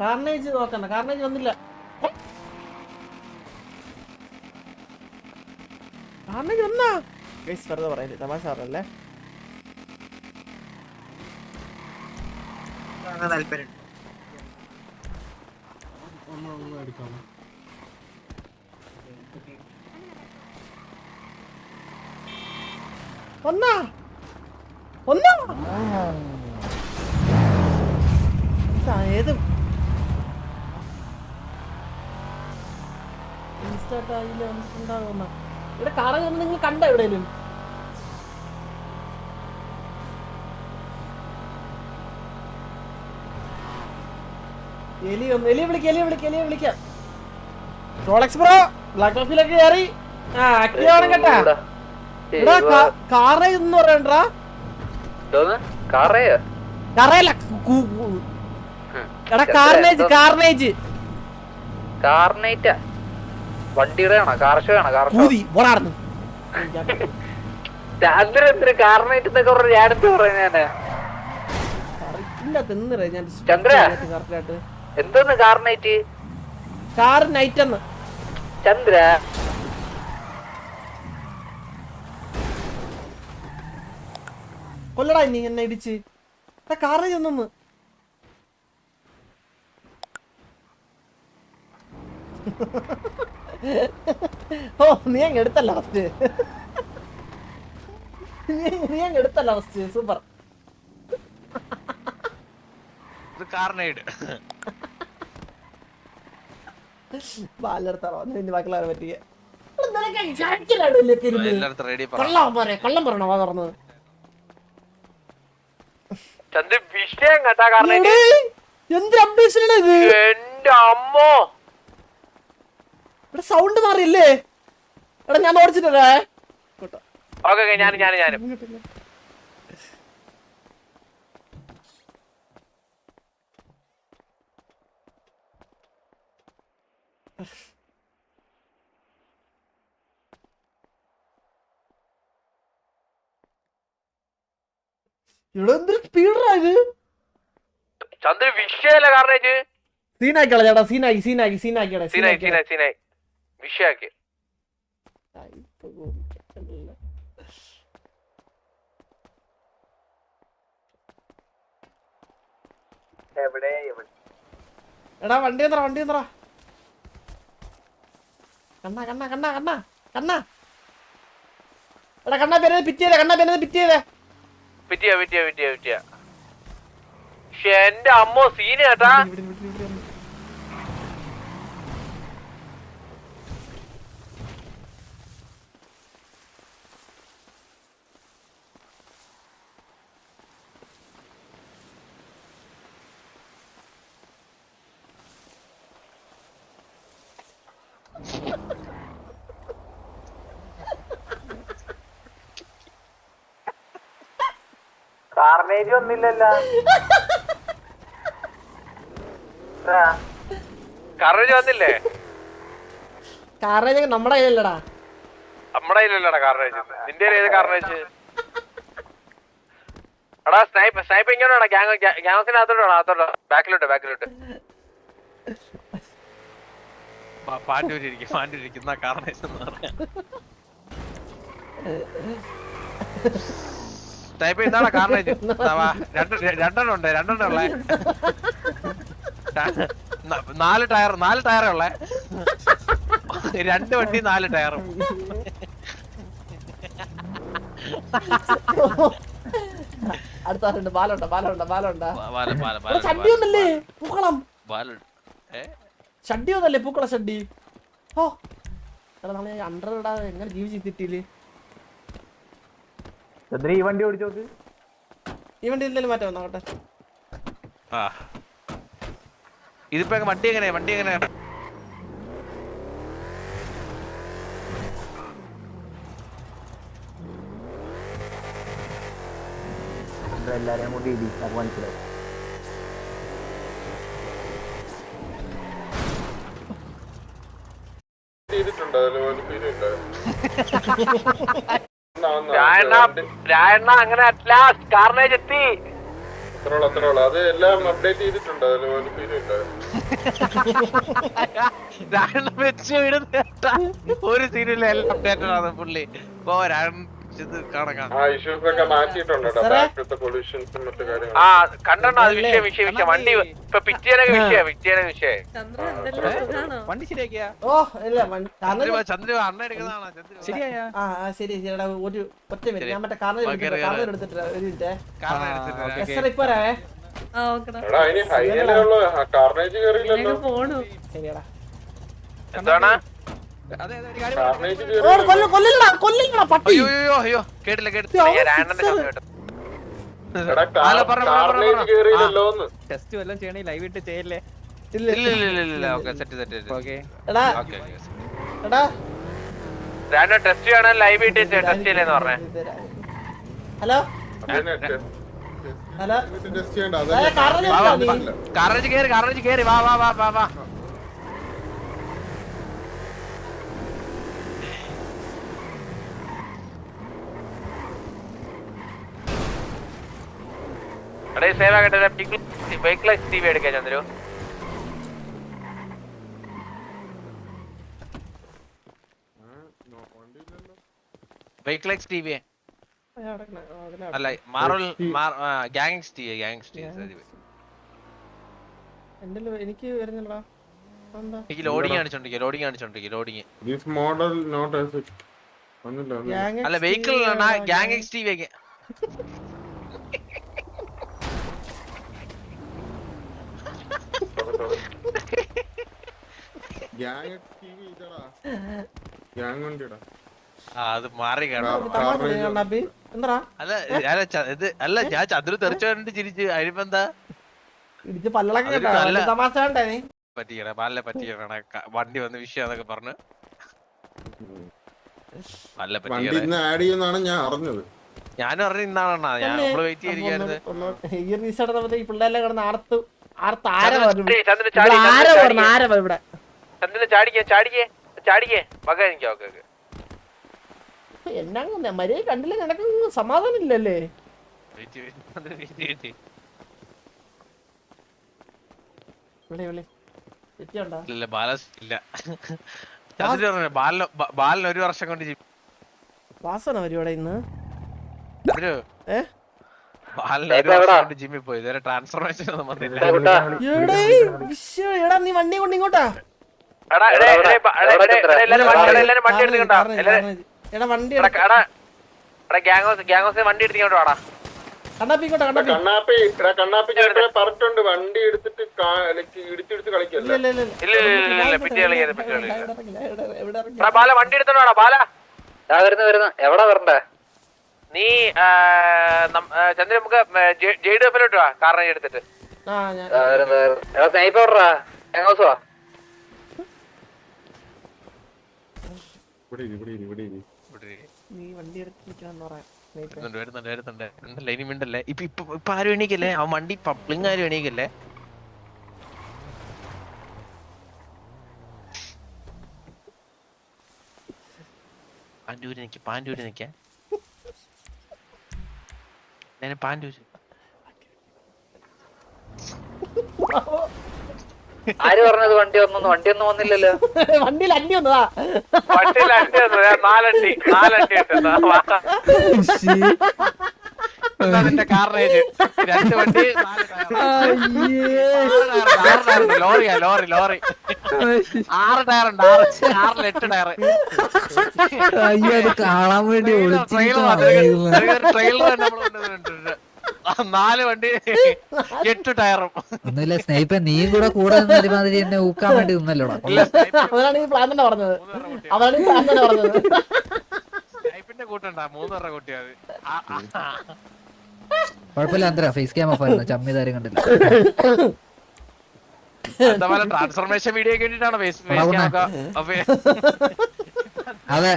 Carnage നോക്കണ്ട carnage വന്നില്ല. Carnage വന്നാ? ഗൈസ് വെറുതെ പറയല്ലേ തമാശ പറഞ്ഞല്ലേ? താല്പര്യം. ഒന്ന് ഒന്ന് ഏത് ഇൻസ്റ്റാട്ട് അതിൽ ഉണ്ടാകുന്ന ഇവിടെ കാറ് നിങ്ങൾ കണ്ട എവിടെയും എലി ഒന്ന് എലിയെ വിളിക്ക എലിയെ വിളിക്ക എലിയെ വിളിക്കാം. റോളക്സ് ബ്രോ ബ്ലാക്ക് ഓഫിലൊക്കെ കയറി. ആ ആക്റ്റീവ് ആണ് കേട്ടാ. എടാ കാറ എന്ന് പറയണ്ടാ? കാറേയ കറയല്ല എടാ കാർനേജ് കാർനേജ് കാർനൈറ്റാ വണ്ടിയുടെ ആണോ കാർ ഷോ ആണോ കാർ ഷോ കൂതി പോടാർന്ന് ചന്ദ്രൻ കാർനൈറ്റ് എന്നൊക്കെ പറഞ്ഞു ഞാൻ പറയുന്നേ ചന്ദ്ര. എന്തോന്ന് കാർ നൈറ്റ് എന്ന്. ചന്ദ്ര? കൊല്ലടാ നീ എന്നെ ഇടിച്ച്. എടാ കാർനേജ് ഒന്നു ഓ നീ അങ്ങ് എടുത്ത ലാസ്റ്റ് നീ അങ്ങ് എടുത്ത ലാസ്റ്റ് സൂപ്പർ പറ്റിയ പറ. കള്ളം കള്ളം വാ തുറന്നത് ഇത്? എന്റെ അമ്മോ. ഇവിടെ സൗണ്ട് മാറിയില്ലേ? എടാ ഞാൻ ഓടിച്ചിട്ടേ ഓക്കെ ഓക്കെ ഞാൻ ഞാൻ ഞാനും ഇവിടെ എന്തൊരു സ്പീഡാ ഇത്? ചന്ദ്ര വിഷയല്ല കാർനൈറ്റ് സീനാക്കി കളഞ്ഞാടാ സീനാക്കി സീനാക്കി സീനാക്കിയടാ സീനായി സീനായി സീനായി വിഷയാക്കി. എവിടെ എവിടെ? എടാ വണ്ടി എന്താ വണ്ടി എന്താ കണ്ണ കണ്ണ കണ്ണ കണ്ണ കണ്ണ. എടാ കണ്ണ പേരുന്നത് പിറ്റിയതേ കണ്ണ പേരുന്നത് പിറ്റിയതേ വിറ്റിയ വിറ്റിയ വിറ്റിയ വിറ്റിയ പക്ഷെ എന്റെ അമ്മോ സീന കേട്ടാ ഒന്നില്ലല്ല കറേജ് വന്നില്ലേ? കറേജ് നമ്മുടെ കയ്യിലല്ലടാ. നമ്മുടെ കയ്യിലല്ലടാ കറേജ് നിന്റെ ഏത് കറേജ് എടാ സ്നൈപ്പ് സ്നൈപ്പ് ഇങ്ങോട്ടാ ഗ്യാങ് ഗ്യാങ്സിനകത്തോട്ടോ അകത്തോട്ടോ ബാക്കിലോട്ട് ബാക്കിലോട്ട്. പാണ്ടൂരിരിക്കും പാണ്ടൂരിരിക്കുന്ന കാർണേജ് എന്ന് പറയാം ടൈപ്പ് എന്താണ് കാർണേജ് രണ്ട് രണ്ടെണ്ണം ഉണ്ട് രണ്ടെണ്ണം ഉള്ളേ. നാല് ടയർ നാല് ടയറേ ഉള്ളേ. രണ്ട് വണ്ടി നാല് ടയറും. അടുത്ത ആളുണ്ട് ബാലുണ്ട ബാലുണ്ട ബാലുണ്ട. ബാല ബാല എടാ, ഒന്നല്ലേ പൂക്കളം. ഒന്നല്ലേ പൂക്കള ഷഡ്ഡി ഓ നമ്മൾ നമ്മളെ അണ്ടർ ഇടാതെ എങ്ങനെ ജീവിച്ച് കിട്ടിയില്ലേ ഈ വണ്ടി ഓടിച്ചോക്ക് ഈ വണ്ടി ഇല്ലല്ലോ മാറ്റം വന്നോട്ടെ ആ. ഇതിപ്പോ വണ്ടി എങ്ങനെ വണ്ടി എങ്ങനെയാ? എല്ലാരെയും കൂടി ഇടിക്കാൻ മനസ്സിലാവും മനസ്സിലാവും രായണ്ണ രായണ്ണ അങ്ങനെ അറ്റ്ലാസ്റ്റ് കാർണേജ് എത്തി അത് എല്ലാം അപ്ഡേറ്റ് ചെയ്തിട്ടുണ്ട്. അതിൽ ഒരു വെച്ച് വിടുന്ന ഒരു സീനില്ല എല്ലാം അപ്ഡേറ്റഡ് ആണ് പുള്ളി. ഓ ഒരു ഒറ്റ മിനിറ്റ്. ഞാൻ മറ്റേ കാർണർ എടുത്തിട്ട് ഒരു മിനിറ്റ്. ഇപ്പൊ ശരിയടാ. എന്താണ്? ടെസ്റ്റ് വല്ലതും ചെയ്യണേ ലൈവ് ഇട്ട് ചെയ്യല്ലേ? ഇല്ല ഇല്ല ഇല്ല ഇല്ല ഇല്ല സെറ്റ് സെറ്റ് ഓക്കെ. എടാ. ഓക്കെ എടാ. രണ്ടും ടെസ്റ്റ് ചെയ്യണം? ലൈവ് ഇട്ട് ടെസ്റ്റ് ചെയ്യലെന്ന് പറഞ്ഞേ. ഹലോ? ഹലോ. കാറേജ് കേറി കാറേജ് കേറി. വാ വാ വാ വാ വാ. എടേ സേവ് ആകട്ടെ ബൈക്ക് ടി വി എടുക്കാൻ Chandru. Vehicle X T V അല്ല മാറൽ ഗാങ്സ് ടി ഗാങ്സ് ടി എനിക്ക് വരുന്നില്ലടാ. എന്താ എനിക്ക് ലോഡിങ് കാണിച്ചോണ്ടിരിക്കുക loading കാണിച്ചോണ്ടിരിക്കുക loading this model not as. അല്ല vehicle? Gang X T V ഒക്കെ അത് മാറി അല്ല ഞാൻ ചന്ദ്രു തെറിച്ചോണ്ട് ചിരിച്ച് ഇടിച്ച് പല്ലളൊക്കെ തമാശ നീ? പറ്റിക്കണേ പാലിനെ പറ്റിക്കണേ വണ്ടി വന്ന് വിഷയം എന്നൊക്കെ പറഞ്ഞ്. ഞാൻ അറിഞ്ഞത്. ഞാനും അറിഞ്ഞ ഇന്നാണെന്നാ ഞാൻ നമ്മൾ വെയിറ്റ് ഒന്ന് ഈ റീസ് നടന്നപ്പോ ഈ പിള്ളേരെല്ലാം കിടന്ന് ആർത്ത് എന്നാ മര്യാദ കണ്ടില്ല? നിനക്ക് സമാധാനം ഇല്ലല്ലേ ബാലിന് ഒരു വർഷം കൊണ്ട് വാസന വരും ഇന്ന്? ചന്ദ്രു ഏ? ബാലിന് ഒരു വർഷം കൊണ്ട് ജിമ്മിൽ പോയി ഇതുവരെ ട്രാൻസ്ഫോർമേഷൻ ഒന്നും വന്നില്ല എടേ വിശ്വ എടാ നീ വണ്ടി കൊണ്ട് ഇങ്ങോട്ടാ എടാ വണ്ടി എടേ, വണ്ടി വണ്ടി എടാ എടാ എടാ ഗ്യാങ്ങോസ് ഗ്യാങ്ങോസ് വണ്ടി എടുത്തിങ്ങോട്ട് വാടാ കണ്ണാപ്പി ഇങ്ങോട്ടാ കണ്ണാപ്പി കണ്ണാപ്പി എടാ കണ്ണാപ്പി ഞാൻ പറഞ്ഞിട്ടുണ്ട് വണ്ടി എടുത്തിട്ട് like കളിക്കല്ലേ ഇല്ല ഇല്ല ഇല്ല, ഇല്ല, ഇല്ല, ഇല്ല, പിറ്റി കളിക്കരുത്, പിറ്റി എവിടെ എവിടെ ഇറങ്ങി? എടാ വണ്ടി ബാല വരുന്നു എവിടെ വരണ്ടേ നീ ചന്ദ്രൻ നമുക്ക് ജെ ഡി എഫിലോട്ട് വാ. കാരണം എടുത്തിട്ട് ഇപ്പൊ ഇപ്പൊ ഇപ്പൊ ആരും എണീക്കല്ലേ? ആ വണ്ടി പബ്ലിങ് ആരും എണീക്കല്ലേ? പാൻഡൂര് നിക്ക പാൻഡൂര് നിക്ക. ഞാൻ പാൻഡൂര് ആര് പറഞ്ഞത് വണ്ടി വന്നു വണ്ടി ഒന്നും വന്നില്ലല്ലോ. വണ്ടിയിൽ അണ്ടി വന്നതാ. വണ്ടിയിൽ അണ്ടി വന്നു നാലണ്ടി. നാലണ്ടി നിന്റെ കാറിനേജ് രണ്ട് വണ്ടി ലോറിയാ ലോറി ലോറി ആറ് ടയർ ഉണ്ട് ആറ് ആറിൽ എട്ട് ടയർ അയ്യോ അത് കാണാൻ വേണ്ടി ട്രെയിലർ ട്രെയിലർ നമ്മൾ നാല് വണ്ടി എട്ട് ടയറും ഒന്നുമില്ല സ്നേഹിപ്പ നീയും കൂടെ കൂടെ മാതിരി ഒരുമാതിരി എന്നെ ഊക്കാൻ വേണ്ടി നിന്നല്ലോ അവനാണ് ഈ പ്ലാൻ തന്നെ പറഞ്ഞത്. അവനാണ് ഈ പ്ലാൻ തന്നെ പറഞ്ഞത്. സ്നേഹിപ്പിന്റെ കൂട്ടണ്ട മൂന്നര കൂട്ടിയത്. കുഴപ്പമില്ല അന്തര. ഫേസ് ക്യാം ഓഫ് ആയിരുന്നു. ചമ്മി താരം കണ്ടില്ല. ട്രാൻസ്ഫോർമേഷൻ വീഡിയോ വേണ്ടിട്ടാണ് ഫേസ് അതെ.